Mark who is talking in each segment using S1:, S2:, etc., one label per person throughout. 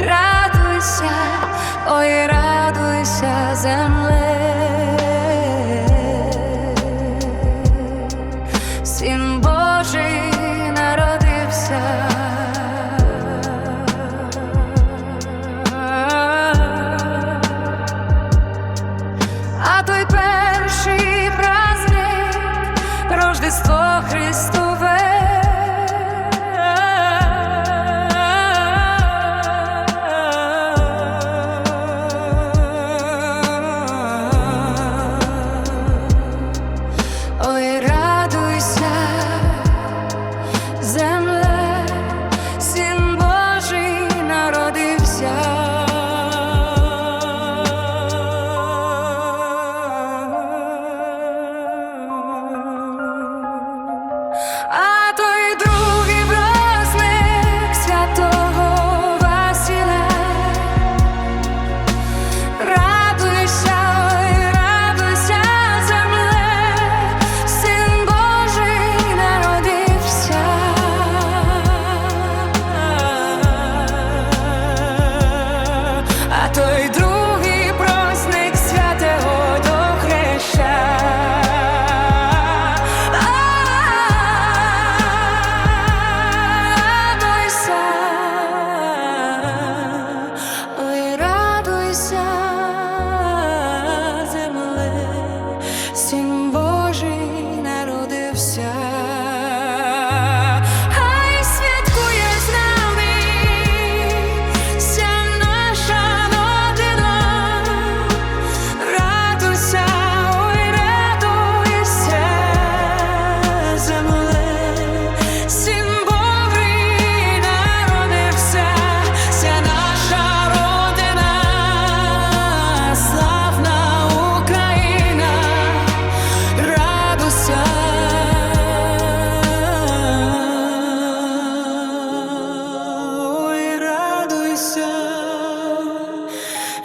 S1: радуйся, ой, радуйся земле.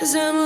S1: Cause I'm